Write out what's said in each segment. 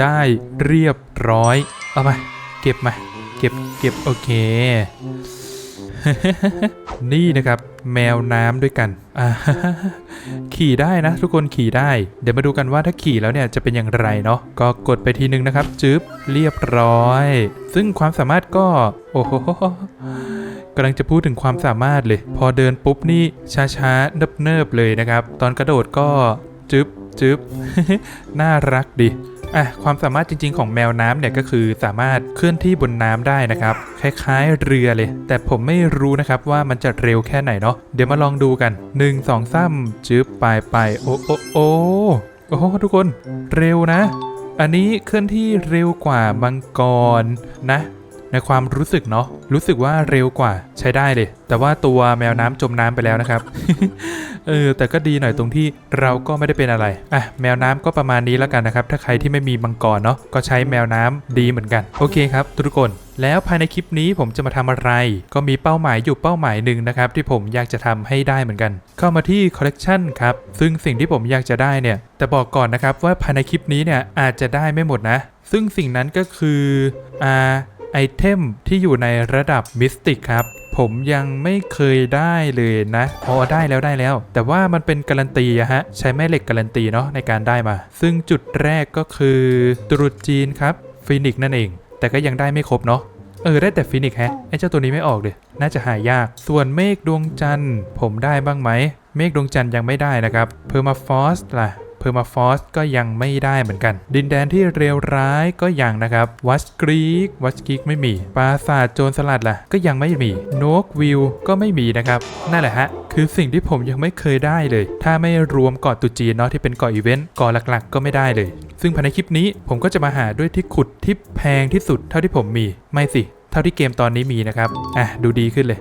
ได้เรียบร้อย เอามาเก็บมา เก็บเก็บโอเค นี่นะครับแมวน้ำด้วยกันขี่ได้นะ ทุกคนขี่ได้ เดี๋ยวมาดูกันว่าถ้าขี่แล้วเนี่ยจะเป็นอย่างไรเนาะ ก็กดไปทีนึงนะครับ จึ๊บ เรียบร้อย ซึ่งความสามารถก็ โอ้โหกำลังจะพูดถึงความสามารถเลย พอเดินปุ๊บนี่ช้าๆเนิบๆเลยนะครับ ตอนกระโดดก็จึ๊บ จึ๊บ น่ารักดีอะความสามารถจริง ๆ ของแมวน้ำเนี่ยก็คือสามารถเคลื่อนที่บนน้ำได้นะครับ คล้ายๆเรือเลย แต่ผมไม่รู้นะครับว่ามันจะเร็วแค่ไหนเนาะเดี๋ยวมาลองดูกัน 1 2 3จึ๊บไปไปโอ้โอ้โอ้โอ้โทุกคนเร็วนะ อันนี้เคลื่อนที่เร็วกว่ามังกรนะ ในความรู้สึกเนาะรู้สึกว่าเร็วกว่าใช้ได้เลย แต่ว่าตัวแมวน้ำจมน้ำไปแล้วนะครับเออแต่ก็ดีหน่อยตรงที่เราก็ไม่ได้เป็นอะไรอะแมวน้ำก็ประมาณนี้แล้วกันนะครับ ถ้าใครที่ไม่มีมังกรเนาะก็ใช้แมวน้ำดีเหมือนกัน โอเคครับ ทุกคนแล้วภายในคลิปนี้ผมจะมาทำอะไร ก็มีเป้าหมายอยู่เป้าหมายหนึ่งนะครับที่ผมอยากจะทำให้ได้เหมือนกัน เข้ามาที่คอลเลกชันครับซึ่งสิ่งที่ผมอยากจะได้เนี่ยแต่บอกก่อนนะครับว่าภายในคลิปนี้เนี่ยอาจจะได้ไม่หมดนะ ซึ่งสิ่งนั้นก็คืออ่า ไอเทมที่อยู่ในระดับมิสติกครับ ผมยังไม่เคยได้เลยนะอ๋อได้แล้วได้แล้ว แต่ว่ามันเป็นการันตีอะฮะ ใช้แม่เหล็กการันตีเนาะในการได้มา ซึ่งจุดแรกก็คือตรุษจีนครับฟินิกนั่นเอง แต่ก็ยังได้ไม่ครบเนาะเออได้แต่ฟินิกแฮะไอเจ้าตัวนี้ไม่ออกเลย น่าจะหายาก ส่วนเมฆดวงจันทร์ ผมได้บ้างไหม เมฆดวงจันทร์ยังไม่ได้นะครับเพอร์มาฟอสล่ะ เพอร์มาฟอสก็ยังไม่ได้เหมือนกัน ดินแดนที่เลวร้ายก็ยังนะครับ วัสกรีก วัสกรีกไม่มี ปราสาทโจรสลัดล่ะ ก็ยังไม่มี โนกวิวก็ไม่มีนะครับ นั่นแหละฮะ คือสิ่งที่ผมยังไม่เคยได้เลย ถ้าไม่รวมเกาะตุจีเนาะที่เป็นเกาะอีเวนต์ เกาะหลักๆ ก็ไม่ได้เลย ซึ่งภายในคลิปนี้ผมก็จะมาหาด้วยที่ขุดที่แพงที่สุดเท่าที่ผมมี ไม่สิ เท่าที่เกมตอนนี้มีนะครับ อะ ดูดีขึ้นเลย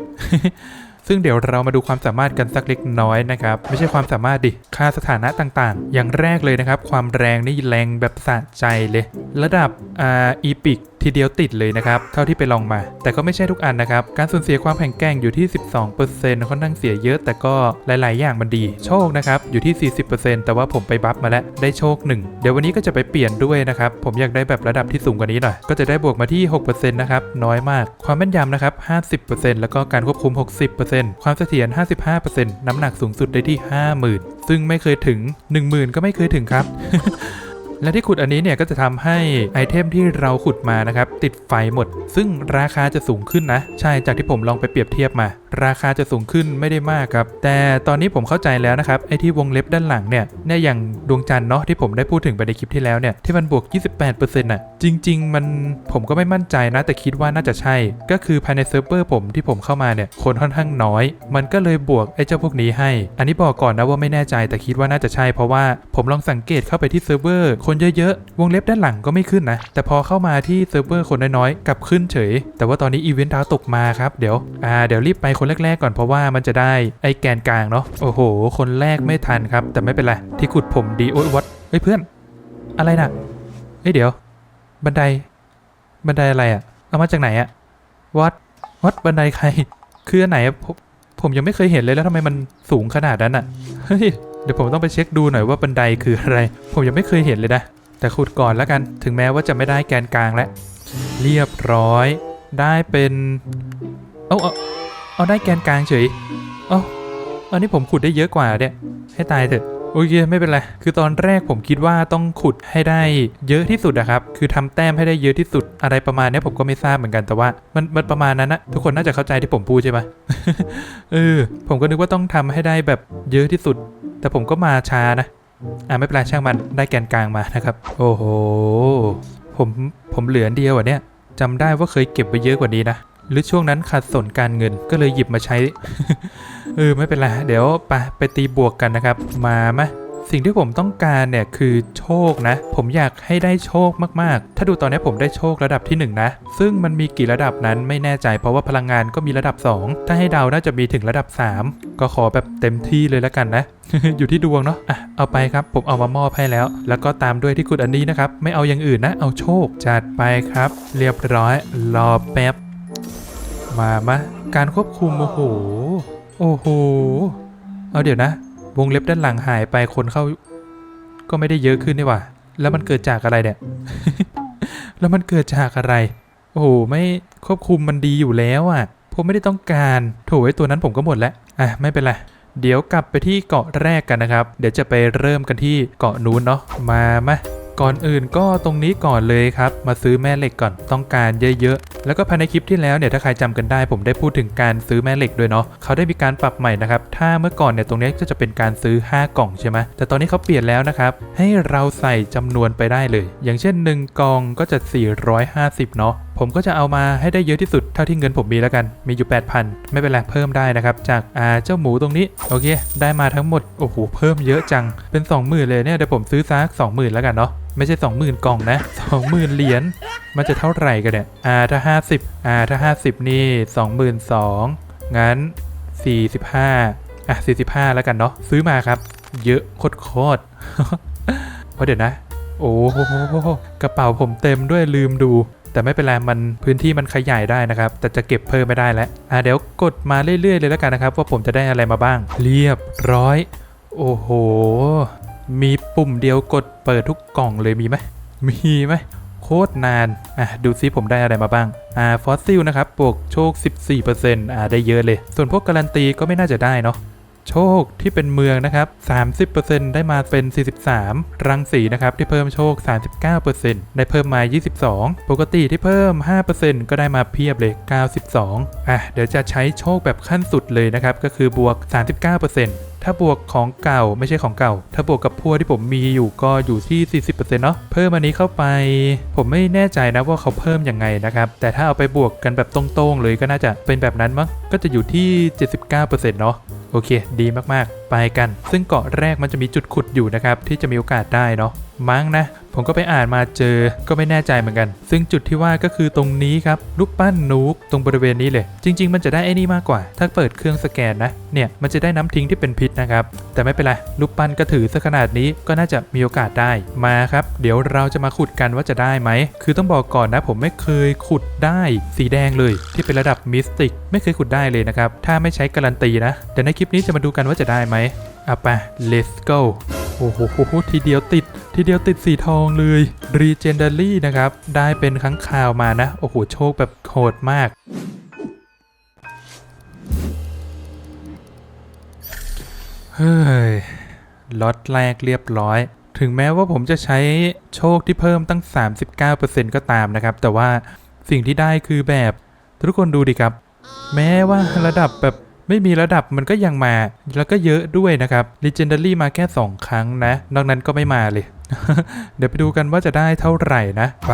ซึ่งเดี๋ยวเรามาดูความสามารถกันสักเล็กน้อยนะครับไม่ใช่ความสามารถดิค่าสถานะต่างๆ อย่างแรกเลยนะครับ ความแรงนี่แรงแบบสะใจเลย ระดับอ่าอีพิกทีเดียวติดเลยนะครับ เท่าที่ไปลองมา แต่ก็ไม่ใช่ทุกอันนะครับ การสูญเสียความแข็งแกร่งอยู่ที่ 12%ค่อนข้างเสียเยอะ แต่ก็หลาย ๆ อย่างมันดี โชคนะครับ อยู่ที่ 40%แต่ว่าผมไปบัฟมาแล้ว ได้โชค 1 เดี๋ยววันนี้ก็จะไปเปลี่ยนด้วยนะครับ ผมอยากได้แบบระดับที่สูงกว่านี้หน่อย ก็จะได้บวกมาที่ 6%นะครับ น้อยมาก ความแม่นยำนะครับ 50%แล้วก็การควบคุม 60%ความเสถียร 55%น้ำหนักสูงสุดได้ที่ 50,000 ซึ่งไม่เคยถึง 10,000 ก็ไม่เคยถึงครับ และที่ขุดอันนี้เนี่ยก็จะทำให้ไอเทมที่เราขุดมานะครับติดไฟหมด ซึ่งราคาจะสูงขึ้นนะ ใช่จากที่ผมลองไปเปรียบเทียบมา ราคาจะสูงขึ้นไม่ได้มากครับ แต่ตอนนี้ผมเข้าใจแล้วนะครับไอที่วงเล็บด้านหลังเนี่ยเนี่ยอย่างดวงจันทร์เนาะที่ผมได้พูดถึงไปในคลิปที่แล้วเนี่ยที่มันบวก 28%น่ะจริง ๆ มันผมก็ไม่มั่นใจนะ แต่คิดว่าน่าจะใช่ ก็คือภายในเซิร์ฟเวอร์ผมที่ผมเข้ามาเนี่ยคนค่อนข้างน้อย มันก็เลยบวกไอเจ้าพวกนี้ให้ อันนี้บอกก่อนนะว่าไม่แน่ใจแต่คิดว่าน่าจะใช่เพราะว่าผมลองสังเกตเข้าไปที่เซิร์ฟเวอร์คนเยอะๆ วงเล็บด้านหลังก็ไม่ขึ้นนะ แต่พอเข้ามาที่เซิร์ฟเวอร์คนน้อยๆกลับขึ้นเฉย แต่ว่าตอนนี้อีเวนต์ดาวตกมาครับ เดี๋ยว อ่า เดี๋ยวรีบไปคนแรกๆก่อนเพราะว่ามันจะได้ไอ้แกนกลางเนาะ โอ้โห คนแรกไม่ทันครับ แต่ไม่เป็นไร ที่ขุดผมดีโอ๊ยวัดเฮ้ยเพื่อน อะไรน่ะเฮ้ยเดี๋ยว บันได บันไดอะไรอะเอามาจากไหนอะวัด วัดบันไดใคร คืออันไหนผมผมยังไม่เคยเห็นเลยแล้วทำไมมันสูงขนาดนั้นอะเฮ้ย ดี๋ยวผมต้องไปเช็คดูหน่อยว่าบันไดคืออะไร ผมยังไม่เคยเห็นเลยนะ แต่ขุดก่อนแล้วกัน ถึงแม้ว่าจะไม่ได้แกนกลางแล้ว เรียบร้อย ได้เป็น เอาเอาเอาได้แกนกลางเฉย เอาอันนี้ผมขุดได้เยอะกว่าเนี่ย ให้ตายเถอะ โอเคไม่เป็นไร คือตอนแรกผมคิดว่าต้องขุดให้ได้เยอะที่สุดอะครับ คือทำแต้มให้ได้เยอะที่สุด อะไรประมาณนี้ผมก็ไม่ทราบเหมือนกัน แต่ว่ามันมันประมาณนั้นนะทุกคนน่าจะเข้าใจที่ผมพูดใช่ปะเออ ผมก็นึกว่าต้องทำให้ได้แบบเยอะที่สุด แต่ผมก็มาช้านะ อ่าไม่เป็นไรช่างมัน ได้แกนกลางมานะครับ โอ้โห ผมผมเหลือเดียวอะเนี่ยจำได้ว่าเคยเก็บไว้เยอะกว่านี้นะ หรือช่วงนั้นขาดสนการเงินก็เลยหยิบมาใช้ เออ ไม่เป็นไร เดี๋ยวไปไปตีบวกกันนะครับ มาไหมสิ่งที่ผมต้องการเนี่ยคือโชคนะ ผมอยากให้ได้โชคมากๆ ถ้าดูตอนนี้ผมได้โชคระดับที่ 1 นะ ซึ่งมันมีกี่ระดับนั้นไม่แน่ใจเพราะว่าพลังงานก็มีระดับ 2 ถ้าให้เดาน่าจะมีถึงระดับ 3 ก็ขอแบบเต็มที่เลยแล้วกันนะ อยู่ที่ดวงเนาะอะเอาไปครับ ผมเอามามอบให้แล้ว แล้วก็ตามด้วยที่ขุดอันนี้นะครับ ไม่เอาอย่างอื่นนะ เอาโชคจัดไปครับ เรียบร้อยรอแป๊บ มามาการควบคุมโอ้โห โอ้โห เอาเดี๋ยวนะ วงเล็บด้านหลังหายไปคนเข้า ก็ไม่ได้เยอะขึ้นนี่ว่า แล้วมันเกิดจากอะไรเนี่ย แล้วมันเกิดจากอะไร โอ้โห ไม่ควบคุมมันดีอยู่แล้วอะ ผมไม่ได้ต้องการโถไอ้ตัวนั้นผมก็หมดแล้ว อะ ไม่เป็นไร เดี๋ยวกลับไปที่เกาะแรกกันนะครับ เดี๋ยวจะไปเริ่มกันที่เกาะนู้นเนาะ มามาก่อนอื่นก็ตรงนี้ก่อนเลยครับ มาซื้อแม่เหล็กก่อนต้องการเยอะๆ แล้วก็ภายในคลิปที่แล้วเนี่ยถ้าใครจำกันได้ ผมได้พูดถึงการซื้อแม่เหล็กด้วยเนาะเขาได้มีการปรับใหม่นะครับถ้าเมื่อก่อนเนี่ยตรงนี้ก็จะเป็นการซื้อ 5 กล่องใช่ไหมแต่ตอนนี้เขาเปลี่ยนแล้วนะครับให้เราใส่จำนวนไปได้เลย อย่างเช่น 1 กล่องก็จะ 450 เนาะผมก็จะเอามาให้ได้เยอะที่สุดเท่าที่เงินผมมีแล้วกัน มีอยู่ 8,000 ไม่เป็นไรเพิ่มได้นะครับ จากอ่าเจ้าหมูตรงนี้ โอเค ได้มาทั้งหมด โอ้โห เพิ่มเยอะจัง เป็น 20,000 เลยเนี่ย เดี๋ยวผมซื้อซัก20,000 แล้วกันเนาะ ไม่ใช่ 20,000 กล่องนะ 20,000 เหรียญมันจะเท่าไหร่กันเนี่ยอ่าถ้า 50อ่าถ้า 50 นี่ 22,000งั้น 45อะ45 แล้วกันเนาะซื้อมาครับ เยอะโคตรๆเพราะเดี๋ยวนะ โอ้โหกระเป๋าผมเต็มด้วยลืมดูแต่ไม่เป็นไรมันพื้นที่มันขยายได้นะครับ แต่จะเก็บเพิ่มไม่ได้แล้วอะเดี๋ยวกดมาเรื่อยๆเลยแล้วกันนะครับ ว่าผมจะได้อะไรมาบ้าง เรียบร้อย โอ้โห มีปุ่มเดียวกดเปิดทุกกล่องเลยมีไหม มีไหม โคตรนาน อะ ดูซิผมได้อะไรมาบ้าง อ่า ฟอสซิลนะครับ บวกโชค 14%อ่า ได้เยอะเลย ส่วนพวกการันตีก็ไม่น่าจะได้เนาะ โชคที่เป็นเมืองนะครับ 30%ได้มาเป็น 43 รังสีนะครับที่เพิ่มโชค 39%ได้เพิ่มมา 22 ปกติที่เพิ่ม 5%ก็ได้มาเพียบเลย 92 อะ เดี๋ยวจะใช้โชคแบบขั้นสุดเลยนะครับ ก็คือบวก 39%ถ้าบวกของเก่าไม่ใช่ของเก่า ถ้าบวกกับพวกที่ผมมีอยู่ก็อยู่ที่ 40%เนาะเพิ่มอันนี้เข้าไป ผมไม่แน่ใจนะว่าเขาเพิ่มยังไงนะครับ แต่ถ้าเอาไปบวกกันแบบตรงๆเลยก็น่าจะเป็นแบบนั้นมั้งก็จะอยู่ที่ 79%เนาะ โอเค ดีมากๆไปกัน ซึ่งเกาะแรกมันจะมีจุดขุดอยู่นะครับที่จะมีโอกาสได้เนาะมั้งนะ ผมก็ไปอ่านมาเจอก็ไม่แน่ใจเหมือนกัน ซึ่งจุดที่ว่าก็คือตรงนี้ครับรูปปั้นนูกตรงบริเวณนี้เลย จริง ๆ มันจะได้ไอ้นี่มากกว่า ถ้าเปิดเครื่องสแกนนะเนี่ยมันจะได้น้ำทิ้งที่เป็นพิษนะครับ แต่ไม่เป็นไรรูปปั้นก็ถือซะขนาดนี้ก็น่าจะมีโอกาสได้มาครับ เดี๋ยวเราจะมาขุดกันว่าจะได้ไหมคือต้องบอกก่อนนะผมไม่เคยขุดได้สีแดงเลย ที่เป็นระดับมิสติกไม่เคยขุดได้เลยนะครับถ้าไม่ใช้การันตีนะแต่ในคลิปนี้จะมาดูกันว่าจะได้ไหมอะไป let's go โอ้โหทีเดียวติด ทีเดียวติดสีทองเลย Legendary นะครับ ได้เป็นครั้งคราวมานะ โอ้โห โชคแบบโหดมาก เฮ้ยล็อตแรกเรียบร้อย ถึงแม้ว่าผมจะใช้โชคที่เพิ่มตั้ง 39%ก็ตามนะครับ แต่ว่าสิ่งที่ได้คือแบบ ทุกคนดูดิครับ แม้ว่าระดับแบบ ไม่มีระดับมันก็ยังมา แล้วก็เยอะด้วยนะครับ Legendary มาแค่ 2 ครั้งนะ นอกนั้นก็ไม่มาเลย เดี๋ยวไปดูกันว่าจะได้เท่าไหร่นะ ไป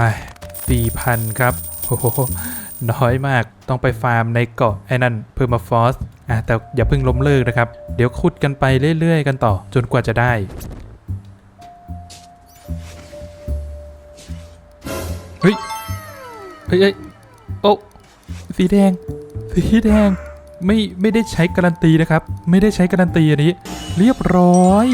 4,000 ครับโอ้โหน้อยมาก ต้องไปฟาร์มในเกาะไอ้นั่นเพิ่มมาฟอสอะแต่อย่าเพิ่งล้มเลิกนะครับ เดี๋ยวขุดกันไปเรื่อยๆ กันต่อ จนกว่าจะได้ เฮ้ย เฮ้ยเฮ้ยโอ้สีแดง สีแดง ไม่ไม่ได้ใช้การันตีนะครับ ไม่ได้ใช้การันตีอันนี้ เรียบร้อย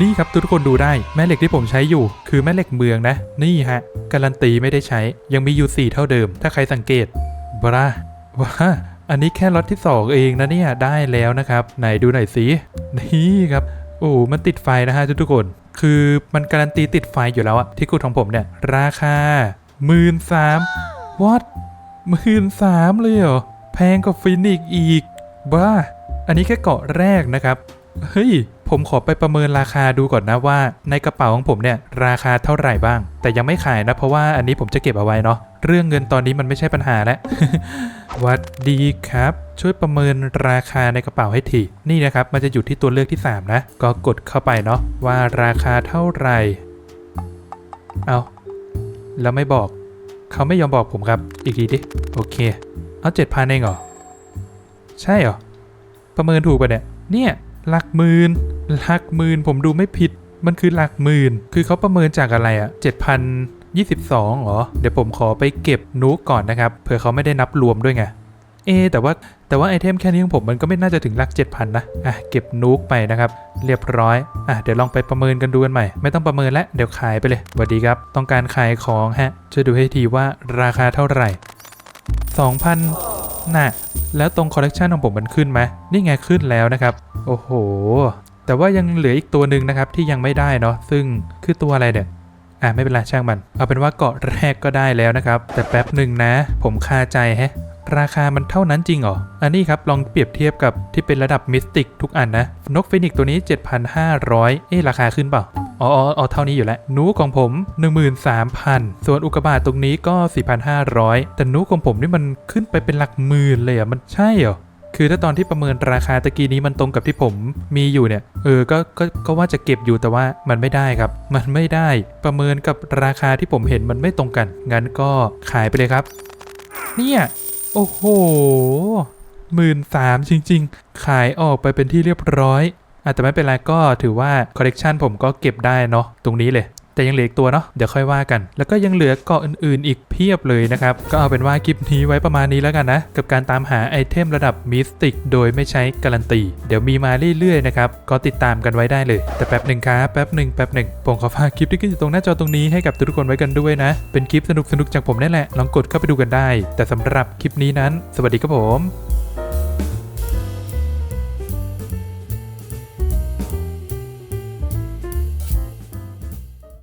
นี่ครับทุกคนดูได้แม่เหล็กที่ผมใช้อยู่ คือแม่เหล็กเมืองนะ นี่ฮะการันตีไม่ได้ใช้ยังมีอยู่ 4 เท่าเดิม ถ้าใครสังเกตบราว้าอันนี้แค่ล็อตที่ 2 เองนะเนี่ยได้แล้วนะครับ ไหนดูหน่อยสินี่ครับโอ้มันติดไฟนะฮะทุกคน คือมันการันตีติดไฟอยู่แล้วอะที่กูของผมเนี่ย ราคาหมื่นสามวัดหมื่นสามเลยเหรอ งกว่าฟินิกอีก บ้า อันนี้แค่เกาะแรกนะครับ เฮ้ย ผมขอไปประเมินราคาดูก่อนนะว่า ในกระเป๋าของผมเนี่ยราคาเท่าไหร่บ้าง แต่ยังไม่ขายนะ เพราะว่าอันนี้ผมจะเก็บเอาไว้เนาะ เรื่องเงินตอนนี้มันไม่ใช่ปัญหาแล้วหวัดดีครับ ช่วยประเมินราคาในกระเป๋าให้ทีนี่นะครับ มันจะอยู่ที่ตัวเลือกที่ 3 นะ ก็กดเข้าไปเนาะว่าราคาเท่าไหร่ เอาแล้วไม่บอก เขาไม่ยอมบอกผมครับ อีกทีดิ โอเค เอาเจ็ดพันเองเหรอ ใช่เหรอ ประเมินถูกปะเนี่ย เนี่ยหลักหมื่นหลักหมื่นผมดูไม่ผิด มันคือหลักหมื่น คือเขาประเมินจากอะไรอะ่ะ7,022เหรอ เดี๋ยวผมขอไปเก็บนูกก่อนนะครับ เผื่อเขาไม่ได้นับรวมด้วยไง เอ แต่ว่าแต่ว่าไอเทมแค่นี้ของผมมันก็ไม่น่าจะถึงหลัก 7,000 นะ อะเก็บนูกไปนะครับ เรียบร้อย อะเดี๋ยวลองไปประเมินกันดูกันใหม่ ไม่ต้องประเมินแล้วเดี๋ยวขายไปเลยสวัสดีครับ ต้องการขายของฮะช่วยดูให้ทีว่าราคาเท่าไหร่ 2,000น่ะ แล้วตรงคอลเลกชันของผมมันขึ้นไหมนี่ไงขึ้นแล้วนะครับ โอ้โห แต่ว่ายังเหลืออีกตัวหนึ่งนะครับที่ยังไม่ได้เนาะ ซึ่งคือตัวอะไรเนี่ยอะไม่เป็นไรช่างมัน เอาเป็นว่าเกาะแรกก็ได้แล้วนะครับ แต่แป๊บหนึ่งนะ ผมคาใจแฮะ ราคามันเท่านั้นจริงเหรอ อันนี้ครับ ลองเปรียบเทียบกับที่เป็นระดับมิสติกทุกอันนะ นกฟินิกตัวนี้ 7,500 เอ๊ะ ราคาขึ้นเปล่า อ๋ออ๋ออ๋อเท่านี้อยู่แล้วหนูของผม 13,000 ส่วนอุกกาบาตตรงนี้ก็ 4,500 แต่หนูของผมนี่มันขึ้นไปเป็นหลักหมื่นเลยอะ มันใช่เหรอคือถ้าตอนที่ประเมินราคาตะกี้นี้มันตรงกับที่ผมมีอยู่เนี่ย เออก็ก็ก็ว่าจะเก็บอยู่แต่ว่ามันไม่ได้ครับ มันไม่ได้ประเมินกับราคาที่ผมเห็นมันไม่ตรงกัน งั้นก็ขายไปเลยครับ เนี่ย โอ้โหหมื่นสามจริง ๆ ขายออกไปเป็นที่เรียบร้อยอาจจะไม่เป็นไรก็ถือว่าคอลเลกชันผมก็เก็บได้เนาะตรงนี้เลย แต่ยังเหลืออีกตัวเนาะเดี๋ยวค่อยว่ากัน แล้วก็ยังเหลือเกาะอื่นๆ อีกเพียบเลยนะครับ ก็เอาเป็นว่าคลิปนี้ไว้ประมาณนี้แล้วกันนะ กับการตามหาไอเทมระดับมิสติกโดยไม่ใช้การันตี เดี๋ยวมีมาเรื่อยๆนะครับ ก็ติดตามกันไว้ได้เลย แต่แป๊บหนึ่งครับแป๊บหนึ่งแป๊บหนึ่งผมขอฝากคลิปที่ขึ้นอยู่ตรงหน้าจอตรงนี้ให้กับทุกคนไว้กันด้วยนะ เป็นคลิปสนุกๆจากผมนี่แหละลองกดเข้าไปดูกันได้ แต่สำหรับคลิปนี้นั้น สวัสดีครับผม